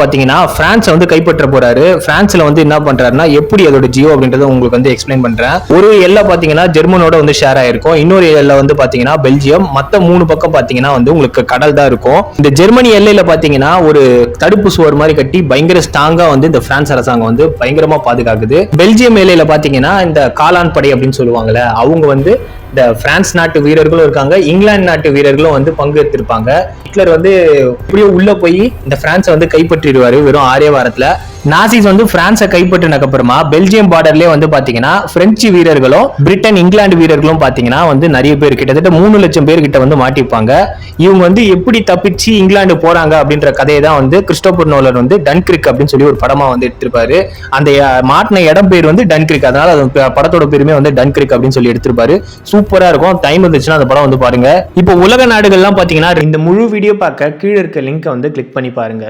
பார்த்தீங்கன்னா பிரான்ஸ் வந்து கைப்பற்ற போறாரு. பிரான்ஸ்ல வந்து என்ன பண்றாருன்னா எப்படி அதோட ஜியோ அப்படின்றத உங்களுக்கு வந்து எக்ஸ்பிளைன் பண்றேன். ஒரு எல்லை பாத்தீங்கன்னா ஜெர்மனோட வந்து ஷேர் ஆயிருக்கும். இன்னொரு எல்ல வந்து பாத்தீங்கன்னா பெல்ஜியம். மத்த மூணு பக்கம் பாத்தீங்கன்னா வந்து உங்களுக்கு கடல் தான் இருக்கும். இந்த ஜெர்மனி எல்லையில பாத்தீங்கன்னா ஒரு தடுப்பு சுவர் மாதிரி கட்டி பயங்கர ஸ்ட்ராங்கா வந்து இந்த பிரான்ஸ் அரசாங்கம் வந்து பயங்கரமா பாதுகாக்குது. பெல்ஜியம் எல்லையில பாத்தீங்கன்னா இந்த காலான் படை அப்படின்னு சொல்லுவாங்கல்ல அவங்க வந்து இந்த பிரான்ஸ் நாட்டு வீரர்களும் இருக்காங்க. இங்கிலாந்து நாட்டு வீரர்களும் வந்து பங்கு எடுத்திருப்பாங்க ஹிட்லர் வந்து இப்படியே உள்ள போய் இந்த பிரான்ஸை வந்து கைப்பற்றிடுவாரு வெறும் ஆறே வாரத்துல. நாசிஸ் வந்து பிரான்ஸை கைப்பற்றினக்கு அப்புறமா பெல்ஜியம் பார்டர்லயே வந்து பாத்தீங்கன்னா பிரெஞ்சு வீரர்களும் பிரிட்டன் இங்கிலாந்து வீரர்களும் பாத்தீங்கன்னா வந்து நிறைய பேர் கிட்டத்தட்ட மூணு லட்சம் பேர் கிட்ட வந்து மாட்டிப்பாங்க. இவங்க வந்து எப்படி தப்பிச்சு இங்கிலாந்து போறாங்க அப்படின்ற கதையை தான் வந்து கிறிஸ்டோபர் நோலர் வந்து டன்கிரிக் அப்படின்னு சொல்லி ஒரு படமா வந்து எடுத்திருப்பாரு. அந்த மாட்டின இடம் பேர் வந்து டன்கிரிக் அதனால அது படத்தோட பேருமே வந்து டன்கிரிக் அப்படின்னு சொல்லி எடுத்திருப்பாரு. சூப்பரா இருக்கும். டைம் இருந்துச்சுன்னா அந்த படம் வந்து பாருங்க. இப்போ உலக நாடுகள்லாம் பாத்தீங்கன்னா இந்த முழு வீடியோ பார்க்க கீழே இருக்க லிங்கை வந்து கிளிக் பண்ணி பாருங்க.